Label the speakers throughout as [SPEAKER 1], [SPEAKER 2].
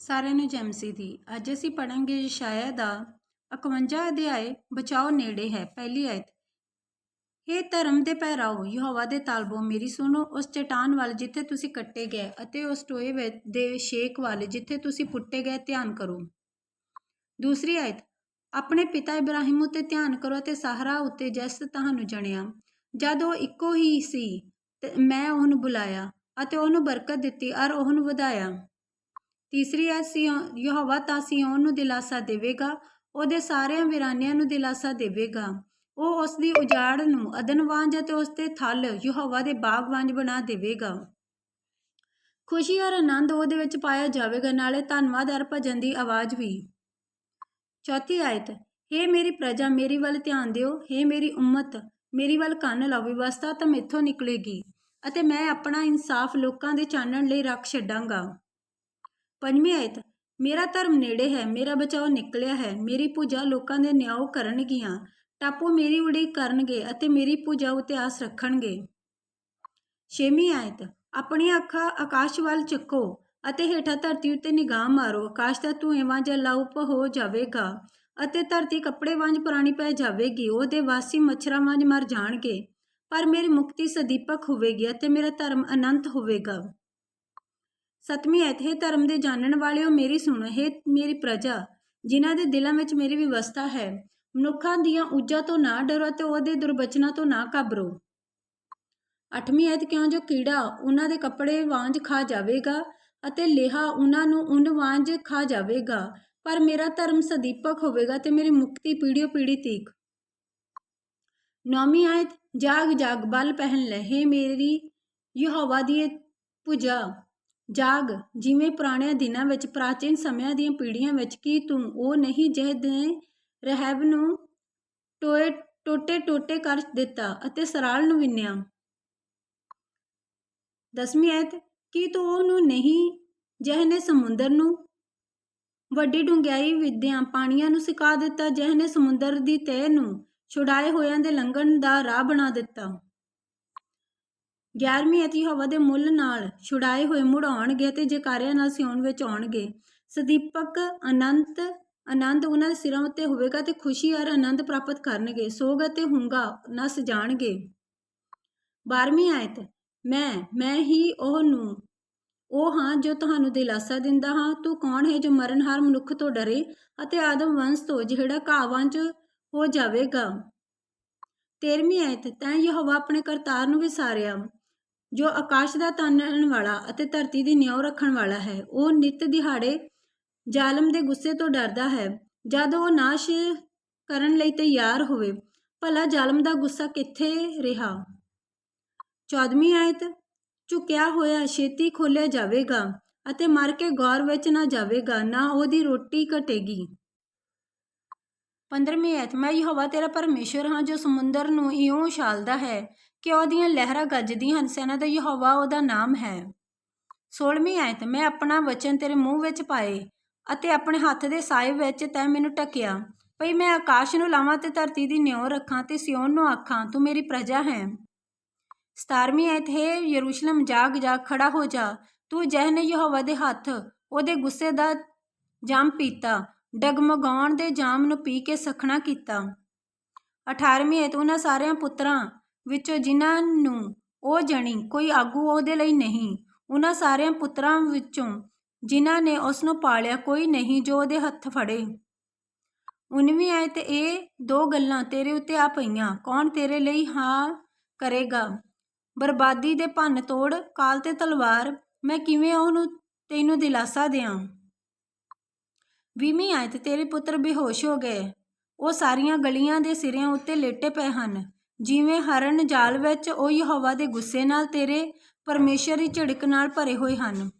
[SPEAKER 1] ਸਾਰਿਆਂ ਨੂੰ ਜੈਮਸੀ ਦੀ। ਅੱਜ ਅਸੀਂ ਪੜਾਂਗੇ ਯਸ਼ਾਇਆ ਦਾ 51 ਅਧਿਆਏ ਬਚਾਓ ਨੇੜੇ ਹੈ, ਪਹਿਲੀ ਆਇਤ। ਹੇ ਧਰਮ ਦੇ ਪਹਿਰਾਓ, ਯਹੋਵਾ ਦੇ ਤਾਲਬੋ, ਮੇਰੀ ਸੁਣੋ, ਉਸ ਚਟਾਨ ਵੱਲ ਜਿੱਥੇ ਤੁਸੀਂ ਕੱਟੇ ਗਏ ਅਤੇ ਉਸ ਟੋਏ ਵਿੱਚ ਦੇ ਸ਼ੇਕ ਵੱਲ ਜਿੱਥੇ ਤੁਸੀਂ ਪੁੱਟੇ ਗਏ, ਧਿਆਨ ਕਰੋ। ਦੂਸਰੀ ਆਇਤ, ਆਪਣੇ ਪਿਤਾ ਇਬਰਾਹਿਮ ਉਤੇ ਧਿਆਨ ਕਰੋ ਅਤੇ ਸਾਹਰਾ ਉਤੇ ਜਿਸ ਤੁਹਾਨੂੰ ਜਣਿਆ। ਜਦ ਉਹ ਇੱਕੋ ਹੀ ਸੀ ਮੈਂ ਉਹਨੂੰ ਬੁਲਾਇਆ ਅਤੇ ਉਹਨੂੰ ਬਰਕਤ ਦਿੱਤੀ ਔਰ ਉਹਨੂੰ ਵਧਾਇਆ। ਤੀਸਰੀ ਹੈ ਸਿਯੋਨ ਯਹੋਵਾ ਤਾਂ ਸਿਯੋਨ ਨੂੰ ਦਿਲਾਸਾ ਦੇਵੇਗਾ, ਉਹਦੇ ਸਾਰਿਆਂ ਵੀਰਾਨਿਆਂ ਨੂੰ ਦਿਲਾਸਾ ਦੇਵੇਗਾ। ਉਹ ਉਸ ਦੀ ਉਜਾੜ ਨੂੰ ਅਦਨ ਵਾਂਝ ਅਤੇ ਉਸ ਦੇ ਥਲ ਯਹੋਵਾ ਦੇ ਬਾਗ ਵਾਂਝ ਬਣਾ ਦੇਵੇਗਾ। ਖੁਸ਼ੀ ਔਰ ਆਨੰਦ ਉਹਦੇ ਵਿੱਚ ਪਾਇਆ ਜਾਵੇਗਾ, ਨਾਲੇ ਧੰਨਵਾਦ ਔਰ ਭਜਨ ਦੀ ਆਵਾਜ਼ ਵੀ। ਚੌਥੀ ਆਇਤ, ਹੇ ਮੇਰੀ ਪ੍ਰਜਾ, ਮੇਰੀ ਵੱਲ ਧਿਆਨ ਦਿਓ, ਹੇ ਮੇਰੀ ਉਮਤ, ਮੇਰੀ ਵੱਲ ਕੰਨ ਲਾਓ, ਵਿਵਸਥਾ ਤਾਂ ਮੈਥੋਂ ਨਿਕਲੇਗੀ, ਅਤੇ ਮੈਂ ਆਪਣਾ ਇਨਸਾਫ ਲੋਕਾਂ ਦੇ ਚਾਨਣ ਲਈ ਰੱਖ ਛੱਡਾਂਗਾ। ਪੰਜਵੀਂ ਆਇਤ, ਮੇਰਾ ਧਰਮ ਨੇੜੇ ਹੈ, ਮੇਰਾ ਬਚਾਓ ਨਿਕਲਿਆ ਹੈ, ਮੇਰੀ ਪੂਜਾ ਲੋਕਾਂ ਦੇ ਨਿਆਉ ਕਰਨਗੀਆਂ, ਟਾਪੂ ਮੇਰੀ ਉਡੀਕ ਕਰਨਗੇ ਅਤੇ ਮੇਰੀ ਪੂਜਾ ਉਤੇ ਆਸ ਰੱਖਣਗੇ। ਛੇਵੀਂ ਆਇਤ, ਆਪਣੀਆਂ ਅੱਖਾਂ ਆਕਾਸ਼ ਵੱਲ ਚੱਕੋ ਅਤੇ ਹੇਠਾਂ ਧਰਤੀ ਉੱਤੇ ਨਿਗਾਹ ਮਾਰੋ, ਆਕਾਸ਼ ਦਾ ਧੂਏ ਵਾਂਝ ਅਲਾਉਪ ਹੋ ਜਾਵੇਗਾ ਅਤੇ ਧਰਤੀ ਕੱਪੜੇ ਵਾਂਝ ਪੁਰਾਣੀ ਪੈ ਜਾਵੇਗੀ, ਉਹਦੇ ਵਾਸੀ ਮੱਛਰਾਂ ਵਾਂਝ ਮਰ ਜਾਣਗੇ, ਪਰ ਮੇਰੀ ਮੁਕਤੀ ਸਦੀਪਕ ਹੋਵੇਗੀ ਅਤੇ ਮੇਰਾ ਧਰਮ ਅਨੰਤ ਹੋਵੇਗਾ। ਸਤਵੀਂ ਐਤ ਹੈ ਧਰਮ ਦੇ ਜਾਣਨ ਵਾਲਿਓ ਮੇਰੀ ਸੁਣੋ, ਹੈ ਮੇਰੀ ਪ੍ਰਜਾ, ਜਿਨ੍ਹਾਂ ਦੇ ਦਿਲਾਂ ਵਿੱਚ ਮੇਰੀ ਵਿਵਸਥਾ ਹੈ, ਮਨੁੱਖਾਂ ਦੀਆਂ ਉੱਜਾਂ ਤੋਂ ਨਾ ਡਰੋ ਅਤੇ ਉਹਦੇ ਦੁਰਬਚਨਾਂ ਤੋਂ ਨਾ ਘਬਰੋ। ਅੱਠਵੀਂ ਐਤ ਕਿਉਂ ਜੋ ਕੀੜਾ ਉਹਨਾਂ ਦੇ ਕੱਪੜੇ ਵਾਂਝ ਖਾ ਜਾਵੇਗਾ ਅਤੇ ਲੇਹਾ ਉਹਨਾਂ ਨੂੰ ਉਨ ਵਾਂਝ ਖਾ ਜਾਵੇਗਾ, ਪਰ ਮੇਰਾ ਧਰਮ ਸਦੀਪਕ ਹੋਵੇਗਾ ਤੇ ਮੇਰੀ ਮੁਕਤੀ ਪੀੜਿਓ ਪੀੜੀ ਤੀਕ। ਨੌਵੀਂ ਆਇਤ ਜਾਗ ਜਾਗ ਬਲ ਪਹਿਨ ਲੈ, ਹੈ ਮੇਰੀ ਯਹੋਵਾ ਦੀ ਪੂਜਾ ਜਾਗ, ਜਿਵੇਂ ਪੁਰਾਣਿਆਂ ਦਿਨਾਂ ਵਿੱਚ ਪ੍ਰਾਚੀਨ ਸਮਿਆਂ ਦੀਆਂ ਪੀੜ੍ਹੀਆਂ ਵਿੱਚ ਕੀ ਤੂੰ ਉਹ ਨਹੀਂ ਜਿਹਦੇ ਰਹਿਬ ਨੂੰ ਟੋਏ, ਟੋਟੇ ਟੋਟੇ ਕਰ ਦਿੱਤਾ ਅਤੇ ਸਰਾਲ ਨੂੰ ਵਿੰਨਿਆ। ਦਸਵੀਂ ਐਤ, ਕੀ ਤੂੰ ਉਹਨੂੰ ਨਹੀਂ ਜਿਹਨੇ ਸਮੁੰਦਰ ਨੂੰ ਵੱਡੀ ਡੂੰਘਾਈ ਵਿਦਿਆਂ ਪਾਣੀਆਂ ਨੂੰ ਸਿਕਾ ਦਿੱਤਾ ਜਿਹਨੇ ਸਮੁੰਦਰ ਦੀ ਤਹਿ ਨੂੰ ਛੁਡਾਏ ਹੋਇਆਂ ਦੇ ਲੰਘਣ ਦਾ ਰਾਹ ਬਣਾ ਦਿੱਤਾ। 11ਵੀਂ ਅਤੀ ਹਵਾ ਦੇ ਮੁੱਲ ਨਾਲ ਛੁਡਾਏ ਹੋਏ ਮੁੜ ਆਉਣਗੇ ਤੇ ਜੈਕਾਰਿਆਂ ਨਾਲ ਸਿਉਣ ਵਿੱਚ ਆਉਣਗੇ। ਸਦੀਪਕ ਅਨੰਤ ਆਨੰਦ ਉਹਨਾਂ ਦੇ ਸਿਰਾਂ ਉੱਤੇ ਹੋਵੇਗਾ ਤੇ ਖੁਸ਼ੀ ਔਰ ਆਨੰਦ ਪ੍ਰਾਪਤ ਕਰਨਗੇ। ਸੋਗ ਅਤੇ ਹੁੰਗਾ ਨਸ ਜਾਣਗੇ। 12ਵੀਂ ਆਇਤ, ਮੈਂ ਮੈਂ ਹੀ ਉਹ ਨੂੰ ਉਹ ਹਾਂ ਜੋ ਤੁਹਾਨੂੰ ਦਿਲਾਸਾ ਦਿੰਦਾ ਹਾਂ। ਤੂੰ ਕੌਣ ਹੈ ਜੋ ਮਰਨਹਾਰ ਮਨੁੱਖ ਤੋਂ ਡਰੇ ਅਤੇ ਆਦਮ ਵੰਸ਼ ਤੋਂ ਜਿਹੜਾ ਘਾਵਾਂ 'ਚ ਹੋ ਜਾਵੇਗਾ? 13ਵੀਂ ਆਇਤ, ਤੈਂ ਯਹੋਵਾ ਆਪਣੇ ਕਰਤਾਰ ਨੂੰ ਵਿਸਾਰਿਆ। ਜੋ ਆਕਾਸ਼ ਦਾ ਤਾਨਣ ਵਾਲਾ ਅਤੇ ਧਰਤੀ ਦੀ ਨਿਉ ਰੱਖਣ ਵਾਲਾ ਹੈ, ਉਹ ਨਿਤ ਦਿਹਾੜੇ ਜ਼ਾਲਮ ਦੇ ਗੁੱਸੇ ਤੋਂ ਡਰਦਾ ਹੈ। ਜਦ ਉਹ ਨਾਸ਼ ਕਰਨ ਲਈ ਤਿਆਰ ਹੋਵੇ, ਭਲਾ ਜ਼ਾਲਮ ਦਾ ਗੁੱਸਾ ਕਿੱਥੇ ਰਿਹਾ? 14ਵੀਂ ਆਇਤ, ਝੁਕਿਆ ਹੋਇਆ ਛੇਤੀ ਖੋਲਿਆ ਜਾਵੇਗਾ ਅਤੇ ਮਰ ਕੇ ਗੌਰ ਵਿੱਚ ਨਾ ਜਾਵੇਗਾ, ਨਾ ਉਹਦੀ ਰੋਟੀ ਘਟੇਗੀ। 15ਵੀਂ ਆਇਤ, ਮੈਂ ਯਹੋਵਾ ਤੇਰਾ ਪਰਮੇਸ਼ਰ ਹਾਂ ਜੋ ਸਮੁੰਦਰ ਨੂੰ ਇਉਂ ਉਛਾਲਦਾ ਹੈ ਕਿਉ ਦੀਆਂ ਲਹਿਰਾਂ ਗੱਜਦੀਆਂ ਹਨ? ਸੈਨਾ ਦਾ ਯਹੋਵਾ ਉਹਦਾ ਨਾਮ ਹੈ। 16ਵੀਂ ਆਇਤ, ਮੈਂ ਆਪਣਾ ਵਚਨ ਤੇਰੇ ਮੂੰਹ ਵਿੱਚ ਪਾਏ ਅਤੇ ਆਪਣੇ ਹੱਥ ਦੇ ਸਾਏ ਵਿੱਚ ਤੈਂ ਮੈਨੂੰ ਟਕਿਆ ਭਈ ਮੈਂ ਆਕਾਸ਼ ਨੂੰ ਲਾਵਾਂ ਤੇ ਧਰਤੀ ਦੀ ਨਿਉ ਰੱਖਾਂ ਤੇ ਸਿਓਨ ਨੂੰ ਆਖਾਂ, ਤੂੰ ਮੇਰੀ ਪ੍ਰਜਾ ਹੈ। 17ਵੀਂ ਆਇਤ, ਹੈ ਯਰੂਸ਼ਲਮ, ਜਾਗ ਜਾਗ, ਖੜਾ ਹੋ ਜਾ। ਤੂੰ ਜਿਹਨੇ ਯਹੋਵਾ ਦੇ ਹੱਥ, ਉਹਦੇ ਗੁੱਸੇ ਦਾ ਜਾਮ ਪੀਤਾ, ਡਗਮਗਾਉਣ ਦੇ ਜਾਮ ਨੂੰ ਪੀ ਕੇ ਸਖਣਾ ਕੀਤਾ। 18ਵੀਂ ਆਇਤ, ਉਹਨਾਂ ਸਾਰਿਆਂ ਪੁੱਤਰਾਂ ਵਿੱਚੋਂ ਜਿਨ੍ਹਾਂ ਨੂੰ ਉਹ ਜਣੀ, ਕੋਈ ਆਗੂ ਉਹਦੇ ਲਈ ਨਹੀਂ। ਉਹਨਾਂ ਸਾਰਿਆਂ ਪੁੱਤਰਾਂ ਵਿੱਚੋਂ ਜਿਨ੍ਹਾਂ ਨੇ ਉਸ ਨੂੰ ਪਾਲਿਆ, ਕੋਈ ਨਹੀਂ ਜੋ ਉਹਦੇ ਹੱਥ ਫੜੇ। 19ਵੀਂ ਆਇਤ ਇਹ ਦੋ ਗੱਲਾਂ ਤੇਰੇ ਉੱਤੇ ਆ ਪਈਆਂ। ਕੌਣ ਤੇਰੇ ਲਈ ਹਾਂ ਕਰੇਗਾ? ਬਰਬਾਦੀ ਦੇ ਭੰਨ ਤੋੜ, ਕਾਲ ਤੇ ਤਲਵਾਰ, ਮੈਂ ਕਿਵੇਂ ਉਹਨੂੰ ਤੈਨੂੰ ਦਿਲਾਸਾ ਦਿਆਂ? ਵੀਹਵੀਂ ਆਇਤ ਤੇਰੇ ਪੁੱਤਰ ਬੇਹੋਸ਼ ਹੋ ਗਏ। ਉਹ ਸਾਰੀਆਂ ਗਲੀਆਂ ਦੇ ਸਿਰਿਆਂ ਉੱਤੇ ਲੇਟੇ ਪਏ ਹਨ। ਜਿਵੇਂ ਹਰਨ ਜਾਲ ਵਿੱਚ ਉਹ ਯਹੋਵਾ ਦੇ ਗੁੱਸੇ ਨਾਲ ਤੇਰੇ ਪਰਮੇਸ਼ਰ ਦੀ ਝਿੜਕ ਨਾਲ ਭਰੇ ਹੋਏ ਹਨ।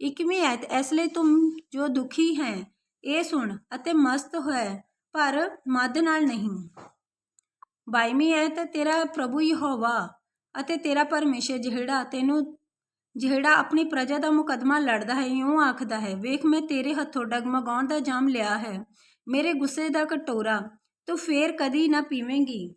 [SPEAKER 1] ਇਕਵੀਂ ਐਤ ਇਸ ਲਈ ਤੁਮ ਜੋ ਦੁਖੀ ਹੈ, ਇਹ ਸੁਣ ਅਤੇ ਮਸਤ ਹੋਏ ਪਰ ਮਦ ਨਾਲ ਨਹੀਂ। ਬਾਈਵੀਂ ਐਤ ਤੇਰਾ ਪ੍ਰਭੂ ਯਹੋਵਾ ਅਤੇ ਤੇਰਾ ਪਰਮੇਸ਼ਰ ਜਿਹੜਾ ਤੈਨੂੰ, ਜਿਹੜਾ ਆਪਣੀ ਪ੍ਰਜਾ ਦਾ ਮੁਕਦਮਾ ਲੜਦਾ ਹੈ, ਇਉਂ ਆਖਦਾ ਹੈ, ਵੇਖ, ਮੈਂ ਤੇਰੇ ਹੱਥੋਂ ਡਗਮਗਾਉਣ ਦਾ ਜਾਮ ਲਿਆ ਹੈ। ਮੇਰੇ ਗੁੱਸੇ ਦਾ ਕਟੋਰਾ ਤੂੰ ਫੇਰ ਕਦੀ ਨਾ ਪੀਵੇਂਗੀ।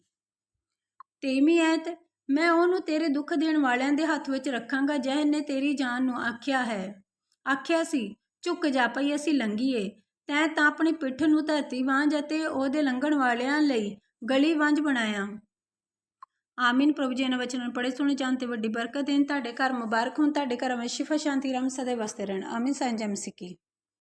[SPEAKER 1] ਤੇਵੀਂ ਐਤ ਮੈਂ ਉਹਨੂੰ ਤੇਰੇ ਦੁੱਖ ਦੇਣ ਵਾਲਿਆਂ ਦੇ ਹੱਥ ਵਿੱਚ ਰੱਖਾਂਗਾ ਜਿਹਨੇ ਤੇਰੀ ਜਾਨ ਨੂੰ ਆਖਿਆ ਹੈ। ਆਖਿਆ ਸੀ, ਝੁੱਕ ਜਾ ਪਈ ਅਸੀਂ ਲੰਘੀਏ। ਤੈਂ ਤਾਂ ਆਪਣੀ ਪਿੱਠ ਨੂੰ ਧਰਤੀ ਵਾਂਝ ਅਤੇ ਉਹਦੇ ਲੰਘਣ ਵਾਲਿਆਂ ਲਈ ਗਲੀ ਵਾਂਝ ਬਣਾਇਆ। ਆਮੀਨ, ਪ੍ਰਭੂ ਜੀ ਨੇ ਵਚਨਾਂ ਨੂੰ ਪੜ੍ਹੇ, ਸੁਣੇ, ਜਾਣ ਤੇ ਵੱਡੀ ਬਰਕਤ ਦੇਣ। ਤੁਹਾਡੇ ਘਰ ਮੁਬਾਰਕ ਹੋਣ, ਤੁਹਾਡੇ ਘਰਾਂ ਵਿੱਚ ਸ਼ਿਫਾ, ਸ਼ਾਂਤੀ ਰਹਿਮਤ ਸਦੇ ਵਸਦੇ ਰਹਿਣ। ਆਮੀਨ ਸਾਈਂ ਜੈ ਮਸੀਹ